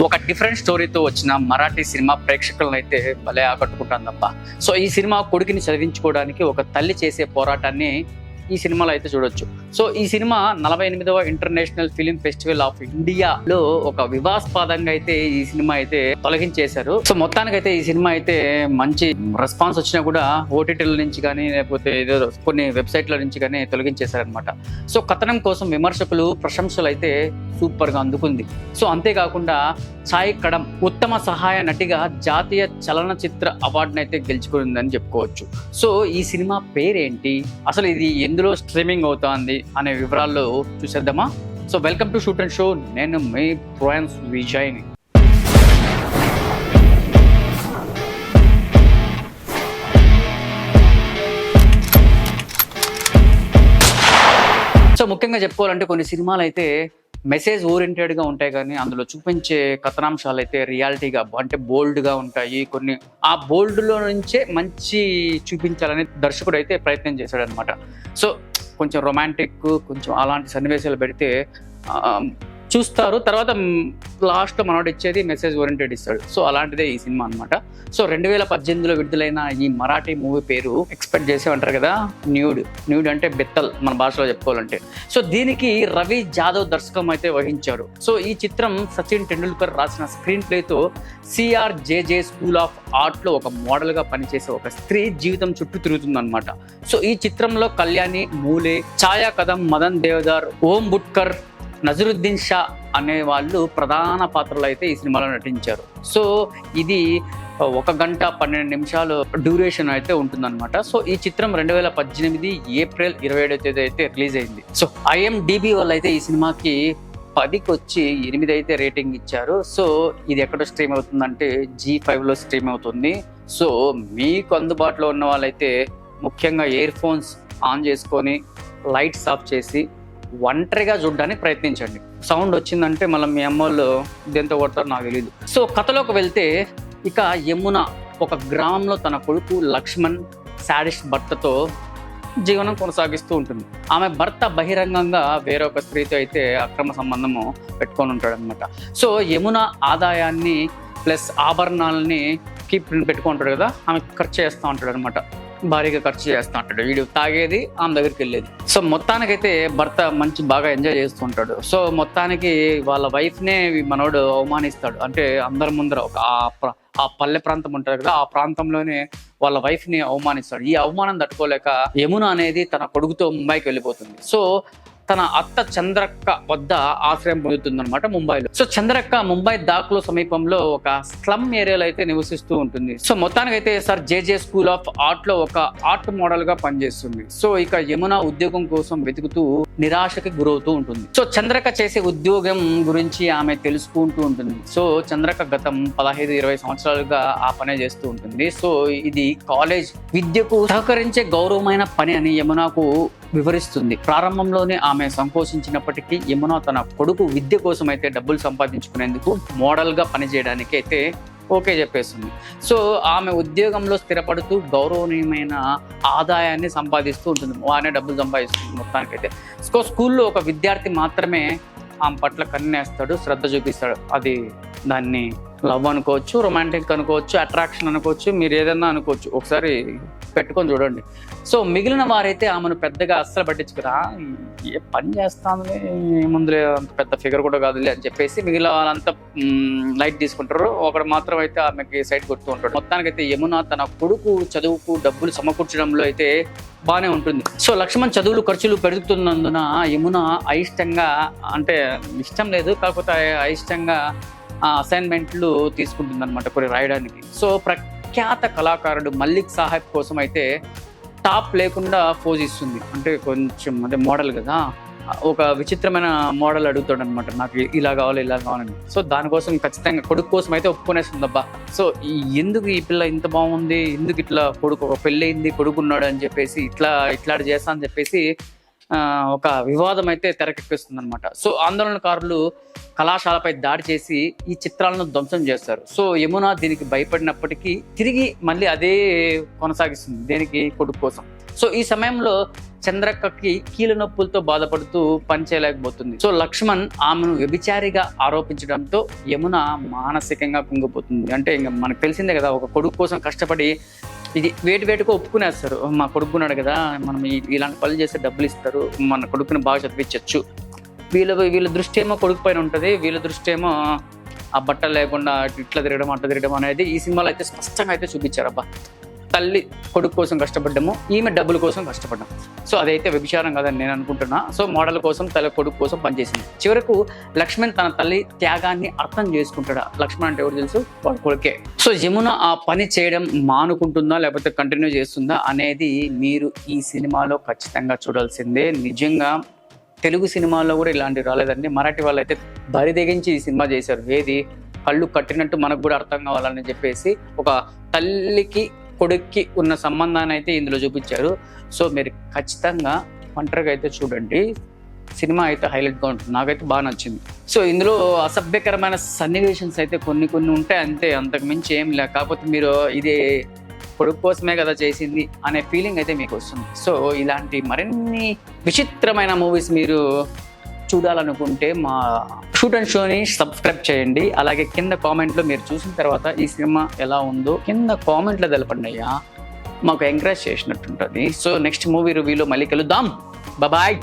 ఒక డిఫరెంట్ స్టోరీతో వచ్చిన మరాఠీ సినిమా ప్రేక్షకులను అయితే భలే ఆకట్టుకుంటుందబ్బా. సో ఈ సినిమా కొడుకుని చదివించుకోవడానికి ఒక తల్లి చేసే పోరాటాన్ని ఈ సినిమాలో అయితే చూడొచ్చు. సో ఈ సినిమా నలభై ఎనిమిదవ ఇంటర్నేషనల్ ఫిలిం ఫెస్టివల్ ఆఫ్ ఇండియాలో ఒక వివాస్పదంగా అయితే ఈ సినిమా అయితే తొలగించేశారు. సో మొత్తానికైతే ఈ సినిమా అయితే మంచి రెస్పాన్స్ వచ్చినా కూడా ఓటీటీల నుంచి కానీ లేకపోతే ఏదో కొన్ని వెబ్సైట్ల నుంచి కానీ తొలగించేశారనమాట సో కథనం కోసం విమర్శకులు ప్రశంసలు అయితే సూపర్గా అందుకుంది. సో అంతేకాకుండా సాయి కడం ఉత్తమ సహాయ నటిగా జాతీయ చలనచిత్ర అవార్డునైతే అయితే గెలుచుకుందని చెప్పుకోవచ్చు. సో ఈ సినిమా పేరేంటి? అసలు ఇది ఎందులో స్ట్రీమింగ్ అవుతోంది అనే వివరాలు చూసేద్దామా? So welcome to shoot and show నేను మీ ప్రోయన్స్ విజయ్ని సో ముఖ్యంగా చెప్పుకోవాలంటే కొన్ని సినిమాలు అయితే మెసేజ్ ఓరియంటెడ్గా ఉంటాయి కానీ అందులో చూపించే కథనాంశాలు అయితే రియాలిటీగా అంటే బోల్డ్గా ఉంటాయి. కొన్ని ఆ బోల్డ్లో నుంచే మంచి చూపించాలని దర్శకుడు అయితే ప్రయత్నం చేశాడు అనమాట సో కొంచెం రొమాంటిక్ కొంచెం అలాంటి సన్నివేశాలు పెడితే చూస్తారు. తర్వాత లాస్ట్ మనోడు ఇచ్చేది మెసేజ్ ఓరియంటెడ్ ఇస్తాడు. సో అలాంటిదే ఈ సినిమా అన్నమాట. సో రెండు వేల పద్దెనిమిదిలో విడుదలైన ఈ మరాఠీ మూవీ పేరు ఎక్స్పెక్ట్ చేసే ఉంటారు కదా? న్యూడ్. న్యూడ్ అంటే బెత్తల్ మన భాషలో చెప్పుకోవాలంటే. సో దీనికి రవి జాదవ్ దర్శకం అయితే వహించారు సో ఈ చిత్రం సచిన్ టెండూల్కర్ రాసిన screen ప్లేతో sir J J school of ఆర్ట్లో ఒక మోడల్గా పనిచేసే ఒక స్త్రీ జీవితం చుట్టూ తిరుగుతుంది సో ఈ చిత్రంలో కళ్యాణి మూలే ఛాయా కదం మదన్ దేవదార్ ఓం బుట్కర్ నజరుద్దీన్ షా అనే వాళ్ళు ప్రధాన పాత్రలు అయితే ఈ సినిమాలో నటించారు. సో ఇది ఒక గంట పన్నెండు నిమిషాలు డ్యూరేషన్ అయితే ఉంటుందన్నమాట. సో ఈ చిత్రం రెండు వేల పద్దెనిమిది ఏప్రిల్ ఇరవై ఏడో తేదీ అయితే రిలీజ్ అయింది. సో ఐఎండిబి వాళ్ళు అయితే ఈ సినిమాకి పదికి వచ్చి ఎనిమిది అయితే రేటింగ్ ఇచ్చారు. సో ఇది ఎక్కడ స్ట్రీమ్ అవుతుందంటే జీ ఫైవ్లో స్ట్రీమ్ అవుతుంది. సో మీకు అందుబాటులో ఉన్న వాళ్ళైతే ముఖ్యంగా ఇయర్ ఫోన్స్ ఆన్ చేసుకొని లైట్స్ ఆఫ్ చేసి ఒంటరిగా చూడడానికి ప్రయత్నించండి. సౌండ్ వచ్చిందంటే మళ్ళీ మీ అమ్మోళ్ళు దేంతో కొడతారో నాకు తెలియదు సో కథలోకి వెళ్తే ఇక యమున ఒక గ్రామంలో తన కొడుకు లక్ష్మణ్ శాడిస్ట్ భర్తతో జీవనం కొనసాగిస్తూ ఉంటుంది. ఆమె భర్త బహిరంగంగా వేరొక స్త్రీతో అయితే అక్రమ సంబంధము పెట్టుకొని ఉంటాడనమాట సో యమున ఆదాయాన్ని ప్లస్ ఆభరణాలని కీప్ పెట్టుకుంటాడు కదా ఆమె ఖర్చు చేస్తూ ఉంటాడు అనమాట భారీగా ఖర్చు చేస్తూ ఉంటాడు. వీడు తాగేది ఆమె దగ్గరికి వెళ్ళేది. సో మొత్తానికైతే భర్త మంచి బాగా ఎంజాయ్ చేస్తూ ఉంటాడు. సో మొత్తానికి వాళ్ళ వైఫ్నే మనోడు అవమానిస్తాడు. అంటే అందరి ముందర ఒక ఆ పల్లె ప్రాంతం ఉంటారు కదా ఆ ప్రాంతంలోనే వాళ్ళ వైఫ్ని అవమానిస్తాడు. ఈ అవమానం తట్టుకోలేక యమున అనేది తన కొడుకుతో ముంబైకి వెళ్ళిపోతుంది. సో తన అత్త చంద్రక్క వద్ద ఆశ్రయం పొందుతుంది అనమాట ముంబైలో. సో చంద్రక్క ముంబై దాక్లో సమీపంలో ఒక స్లమ్ ఏరియాలో అయితే నివసిస్తూ ఉంటుంది. సో మొత్తానికైతే sir J J school of ఆర్ట్లో ఒక ఆర్ట్ మోడల్గా పనిచేస్తుంది. సో ఇక యమున ఉద్యోగం కోసం వెతుకుతూ నిరాశకి గురవుతూ ఉంటుంది. సో చంద్రక చేసే ఉద్యోగం గురించి ఆమె తెలుసుకుంటూ ఉంటుంది. సో చంద్రక గతం పదహైదు ఇరవై సంవత్సరాలుగా ఆ పనే చేస్తూ ఉంటుంది. సో ఇది కాలేజ్ విద్యకు సహకరించే గౌరవమైన పని అని యమునకు వివరిస్తుంది. ప్రారంభంలోనే ఆమె సంకోచించినప్పటికీ యమున తన కొడుకు విద్య కోసం అయితే డబ్బులు సంపాదించుకునేందుకు మోడల్గా పనిచేయడానికైతే పనిచేయడానికి అయితే ఓకే చెప్పేస్తుంది. సో ఆమె ఉద్యోగంలో స్థిరపడుతూ గౌరవనీయమైన ఆదాయాన్ని సంపాదిస్తూ ఉంటుంది. బాగానే డబ్బులు సంపాదిస్తుంది మొత్తానికైతే. సో స్కూల్లో ఒక విద్యార్థి మాత్రమే ఆమె పట్ల కన్నేస్తాడు శ్రద్ధ చూపిస్తాడు. అది దాన్ని లవ్ అనుకోవచ్చు రొమాంటిక్ అనుకోవచ్చు అట్రాక్షన్ అనుకోవచ్చు మీరు ఏదన్నా అనుకోవచ్చు. ఒకసారి పెట్టుకొని చూడండి. సో మిగిలిన వారైతే ఆమెను పెద్దగా అస్సలు పట్టించుకురా? ఏ పని చేస్తానులే ఏముందులే అంత పెద్ద ఫిగర్ కూడా కాదులే అని చెప్పేసి మిగిలిన వాళ్ళంతా లైట్ తీసుకుంటారు. ఒకడు మాత్రం అయితే ఆమెకి సైడ్ కొడుతూ ఉంటాడు. మొత్తానికైతే యమున తన కొడుకు చదువుకు డబ్బులు సమకూర్చడంలో అయితే బాగానే ఉంటుంది. సో లక్ష్మణ్ చదువులు ఖర్చులు పెరుగుతున్నందున యమున అయిష్టంగా అంటే ఇష్టం లేదు కాకపోతే అయిష్టంగా అసైన్మెంట్లు తీసుకుంటుంది అనమాట కొన్ని రాయడానికి. సో ప్ర ప్రఖ్యాత కళాకారుడు మల్లిక్ సాహెబ్ కోసం అయితే టాప్ లేకుండా పోజ్ ఇస్తుంది. అంటే కొంచెం అంటే మోడల్ కదా. ఒక విచిత్రమైన మోడల్ అడుగుతాడు అనమాట నాకు ఇలా కావాలి ఇలా కావాలని. సో దానికోసం ఖచ్చితంగా కొడుకు కోసం అయితే ఒప్పుకునేస్తుంది. అబ్బా! సో ఈ ఎందుకు ఈ పిల్ల ఇంత బాగుంది? ఎందుకు ఇట్లా కొడుకు ఒక పెళ్ళయింది కొడుకున్నాడు అని చెప్పేసి ఇట్లా ఇట్లా చేస్తా అని చెప్పేసి ఒక వివాదం అయితే తెరకెక్కిస్తుంది అనమాట సో ఆందోళనకారులు కళాశాలపై దాడి చేసి ఈ చిత్రాలను ధ్వంసం చేస్తారు. సో యమున దీనికి భయపడినప్పటికీ తిరిగి మళ్ళీ అదే కొనసాగిస్తుంది దేనికి? కొడుకు కోసం. సో ఈ సమయంలో చంద్రక్కకి కీల నొప్పులతో బాధపడుతూ పనిచేయలేకపోతుంది. సో లక్ష్మణ్ ఆమెను వ్యభిచారిగా ఆరోపించడంతో యమున మానసికంగా కుంగిపోతుంది. అంటే ఇంకా మనకు తెలిసిందే కదా ఒక కొడుకు కోసం కష్టపడి ఇది వేటి వేటుకు ఒప్పుకునేస్తారు. మా కొడుకున్నాడు కదా మనం ఇలాంటి పనులు చేస్తే డబ్బులు ఇస్తారు మన కొడుకుని బాగా చదివించవచ్చు వీళ్ళ వీళ్ళ దృష్టి ఏమో కొడుకు పైన ఉంటుంది వీళ్ళ దృష్టి ఏమో ఆ బట్టలు లేకుండా ఇట్లా తిరగడం అట్లా తిరగడం అనేది ఈ సినిమాలో అయితే స్పష్టంగా అయితే చూపించారు అబ్బా తల్లి కొడుకు కోసం కష్టపడ్డాము ఈమె డబ్బుల కోసం కష్టపడ్డాం. సో అదైతే వ్యభిచారం కాదని నేను అనుకుంటున్నా. సో మోడల్ కోసం తల్లి కొడుకు కోసం పనిచేసింది. చివరకు లక్ష్మణ్ తన తల్లి త్యాగాన్ని అర్థం చేసుకుంటాడా? లక్ష్మణ్ అంటే ఎవరు తెలుసు? వాడు కొడుకే. సో యమున ఆ పని చేయడం మానుకుంటుందా లేకపోతే కంటిన్యూ చేస్తుందా అనేది మీరు ఈ సినిమాలో ఖచ్చితంగా చూడాల్సిందే. నిజంగా తెలుగు సినిమాల్లో కూడా ఇలాంటివి రాలేదండి. మరాఠీ వాళ్ళు అయితే బరి తెగించి ఈ సినిమా చేశారు. ఏది? కళ్ళు కట్టినట్టు మనకు కూడా అర్థం కావాలని చెప్పేసి ఒక తల్లికి కొడుక్కి ఉన్న సంబంధాన్ని అయితే ఇందులో చూపించారు. సో మీరు ఖచ్చితంగా ఒంటరిగా అయితే చూడండి. సినిమా అయితే హైలైట్గా ఉంటుంది. నాకైతే బాగా నచ్చింది. సో ఇందులో అసభ్యకరమైన సన్నివేషన్స్ అయితే కొన్ని కొన్ని ఉంటాయి అంతే. అంతకు మించి ఏం లేక కాకపోతే మీరు ఇది కొడుకు కోసమే కదా చేసింది అనే ఫీలింగ్ అయితే మీకు వస్తుంది. సో ఇలాంటి మరిన్ని విచిత్రమైన మూవీస్ మీరు చూడాలనుకుంటే మా షూట్ అండ్ షోని సబ్స్క్రైబ్ చేయండి. అలాగే కింద కామెంట్లో మీరు చూసిన తర్వాత ఈ సినిమా ఎలా ఉందో కింద కామెంట్లో తెలపండి అయ్యా. మాకు ఎంకరేజ్ చేసినట్టుంటుంది. సో నెక్స్ట్ మూవీ రివ్యూలో మళ్ళీ కలుద్దాం. బాయ్